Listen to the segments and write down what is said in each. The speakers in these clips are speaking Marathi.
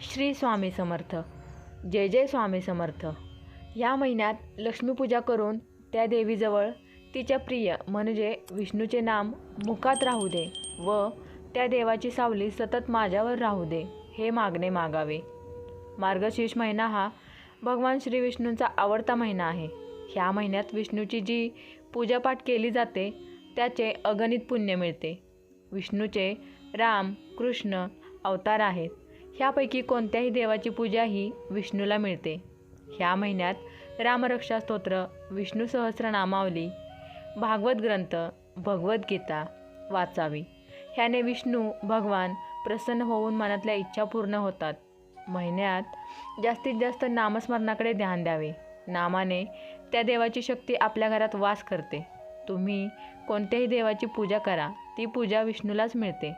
श्री स्वामी समर्थ. जय जय स्वामी समर्थ. या महिन्यात लक्ष्मीपूजा करून त्या देवीजवळ तिच्या प्रिय म्हणजे विष्णूचे नाम मुखात राहू दे व त्या देवाची सावली सतत माझ्यावर राहू दे हे मागणे मागावे. मार्गशीर्ष महिना हा भगवान श्री विष्णूंचा आवडता महिना आहे. ह्या महिन्यात विष्णूची जी पूजापाठ केली जाते त्याचे अगणित पुण्य मिळते. विष्णूचे राम कृष्ण अवतार आहेत. ह्यापैकी कोणत्याही देवाची पूजा ही विष्णूला मिळते. ह्या महिन्यात रामरक्षा स्तोत्र विष्णू सहस्रनामावली भागवत ग्रंथ भगवद्गीता वाचावी. ह्याने विष्णू भगवान प्रसन्न होऊन मनातल्या इच्छा पूर्ण होतात. महिन्यात जास्तीत जास्त नामस्मरणाकडे ध्यान द्यावे. नामाने त्या देवाची शक्ती आपल्या घरात वास करते. तुम्ही कोणत्याही देवाची पूजा करा ती पूजा विष्णूलाच मिळते.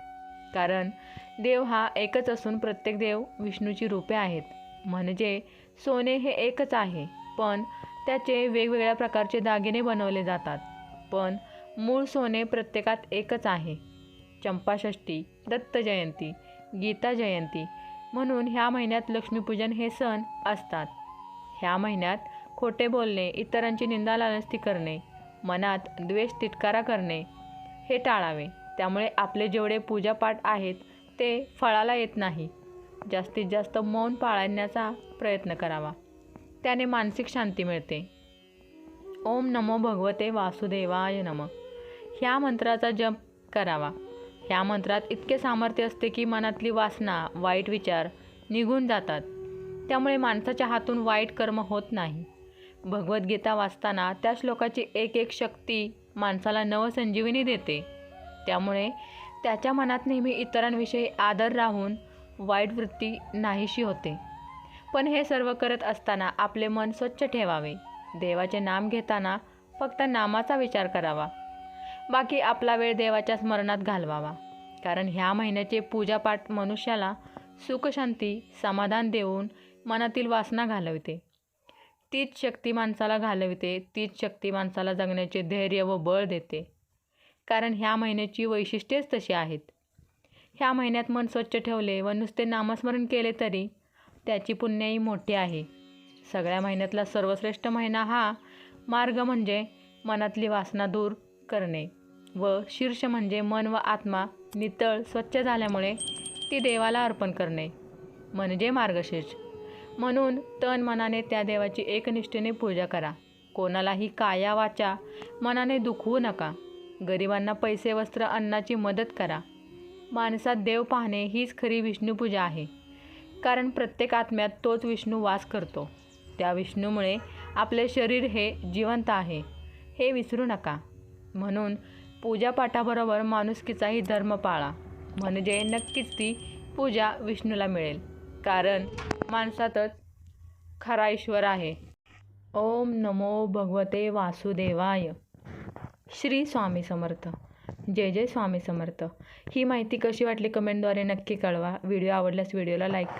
कारण देव हा एकच असून प्रत्येक देव विष्णूची रूपे आहेत. म्हणजे सोने हे एकच आहे पण त्याचे वेगवेगळ्या प्रकारचे दागिने बनवले जातात. पण मूळ सोने प्रत्येकात एकच आहे. चंपाषष्ठी दत्त जयंती गीता जयंती म्हणून ह्या महिन्यात लक्ष्मीपूजन हे सण असतात. ह्या महिन्यात खोटे बोलणे इतरांची निंदा लालस्ती करणे मनात द्वेष तिटकारा करणे हे टाळावे. त्यामुळे आपले जेवढे पूजापाठ आहेत ते फळाला येत नाही. जास्तीत जास्त मौन पाळण्याचा प्रयत्न करावा. त्याने मानसिक शांती मिळते. ओम नमो भगवते वासुदेवाय नम. ह्या मंत्राचा जप करावा. ह्या मंत्रात इतके सामर्थ्य असते की मनातली वासना वाईट विचार निघून जातात. त्यामुळे माणसाच्या हातून वाईट कर्म होत नाही. भगवद्गीता वाचताना त्या श्लोकाची एक एक शक्ती माणसाला नवसंजीवनी देते. त्यामुळे त्याच्या मनात नेहमी इतरांविषयी आदर राहून वाईट वृत्ती नाहीशी होते. पण हे सर्व करत असताना आपले मन स्वच्छ ठेवावे. देवाचे नाम घेताना फक्त नामाचा विचार करावा. बाकी आपला वेळ देवाच्या स्मरणात घालवावा. कारण ह्या महिन्याचे पूजापाठ मनुष्याला सुखशांती समाधान देऊन मनातील वासना घालवते. तीच शक्ती माणसाला घालविते तीच शक्ती माणसाला जगण्याचे धैर्य व बळ देते. कारण ह्या महिन्याची वैशिष्ट्येच तशी आहेत. ह्या महिन्यात मन स्वच्छ ठेवले व नुसते नामस्मरण केले तरी त्याची पुण्याई मोठी आहे. सगळ्या महिन्यातला सर्वश्रेष्ठ महिना हा मार्ग म्हणजे मनातली वासना दूर करणे व शीर्ष म्हणजे मन व आत्मा नितळ स्वच्छ झाल्यामुळे ती देवाला अर्पण करणे. म्हणजे मार्गशीर्ष. म्हणून तन मनाने त्या देवाची एकनिष्ठेने पूजा करा. कोणालाही काया वाचा मनाने दुखवू नका. गरिबांना पैसे वस्त्र अन्नाची मदत करा. माणसात देव पाहणे हीच खरी विष्णूपूजा आहे. कारण प्रत्येक आत्म्यात तोच विष्णू वास करतो. त्या विष्णूमुळे आपले शरीर हे जिवंत आहे. हे विसरू नका. म्हणून पूजापाठाबरोबर माणुसकीचाही धर्म पाळा. म्हणजे नक्कीच ती पूजा विष्णूला मिळेल. कारण माणसातच खरा ईश्वर आहे. ओम नमो भगवते वासुदेवाय. श्री स्वामी समर्थ. जय जय स्वामी समर्थ. ही माहिती कशी वाटली कमेंटद्वारे नक्की कळवा. व्हिडिओ आवडल्यास व्हिडिओला लाईक करा.